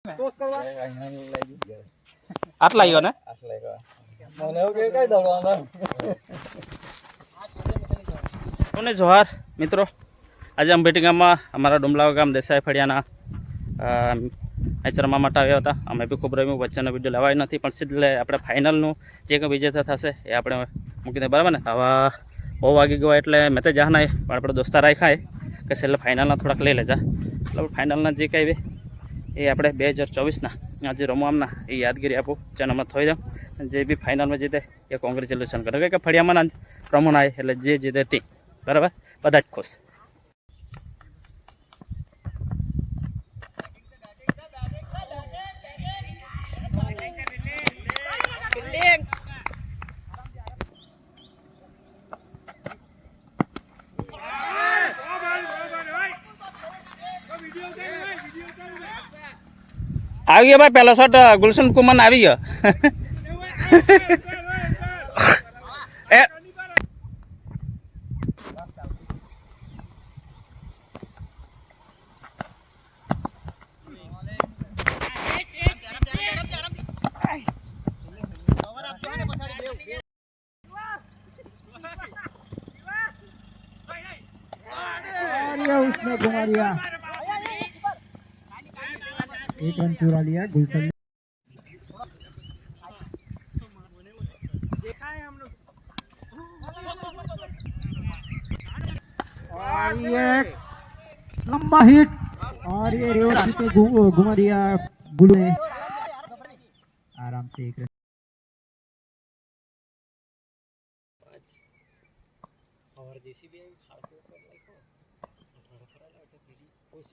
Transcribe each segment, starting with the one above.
આટલા આવ્યો ને મને જોહાર મિત્રો આજે અંબેટી ગામમાં અમારા ડુમલાવ ગામ દેસાઈ ફળિયાના નેચર માટે આવ્યા હતા અમે બી ખૂબ રમ્યું વચ્ચેનો વિડીયો લેવાય નથી પણ સીધલે આપણે ફાઇનલનું જે કંઈ વિજેતા થશે એ આપણે મૂકી દે બરાબર ને હવા બહુ વાગી ગયો એટલે મેં તો જાહના પણ આપણે દોસ્તાર રાખાય કે છેલ્લે ફાઇનલના થોડાક લઈ લેજા એટલે ફાઇનલના જે કંઈ બી એ આપણે બે હજાર ચોવીસના આજે રમવામના એ યાદગીરી આપો જેનામાં થઈ જાઉં જે બી ફાઇનલમાં જીતે એ કોંગ્રેચ્યુલેશન કરે કે ફળિયામાં રમણ આવે એટલે જે જીતે તે બરાબર બધા જ ખુશ આવી ગયો ભાઈ પહેલો શોટ ગુલશન કુમાર આવી ગયો એ एक रन चुरा लिया गुलशन ने और ये लंबा हिट और ये रेवती को घुमा दिया गुल ने आराम से एक रन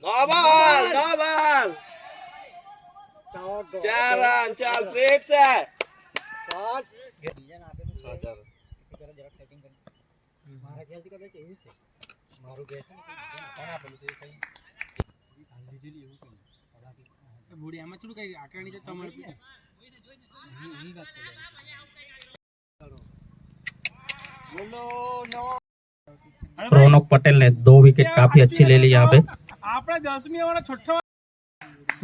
नौ बॉल नौ बॉल चार अच्छा। चार प्लेट से रौनक पटेल ने दो विकेट काफी अच्छी ले ली यहाँ पे आप દસમી छोटा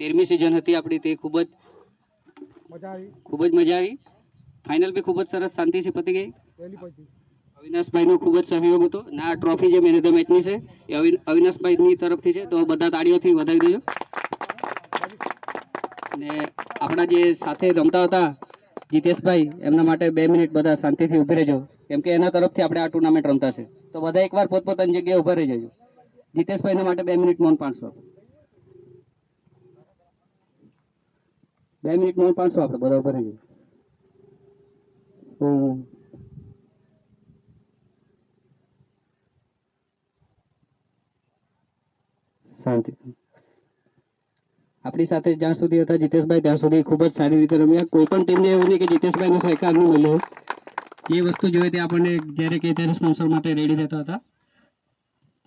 તેરમી સિઝન હતી આપણી તે ખૂબ જ આવી ખૂબ જ મજા આવી ફાઇનલ બી ખૂબ જ સરસ શાંતિથી પતી ગઈ અવિનાશભાઈનો ખૂબ જ સહયોગ હતો અને આ ટ્રોફી જે મેન ઓફ ધ મેચની છે એ અવિનાશભાઈની તરફથી છે તો બધા તાળીઓથી વધાવી દેજો અને આપણા જે સાથે રમતા હતા જીતેશભાઈ એમના માટે બે મિનિટ બધા શાંતિથી ઊભી રહેજો કેમ કે એના તરફથી આપણે આ ટુર્નામેન્ટ રમતા છે તો બધા એકવાર પોતપોતાની જગ્યાએ ઊભા રહી જજો જીતેશભાઈના માટે બે મિનિટ મૌન પાંચસો એની 1.500 આપણે બરાબર હી ઓ સંતિત આપણી સાથે જ્યાં સુધી હતા જીતેશભાઈ ત્યાં સુધી ખૂબ જ સારી રીતે રમીયા કોઈ પણ ટીમ દે એવું ન કે જીતેશભાઈને સૈકા મળ્યો એ વસ્તુ જો હતી આપણે જયારે કે ત્યારે સ્પોન્સર માટે રેડી થતો હતા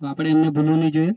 તો આપણે એને ભૂલણી જોઈએ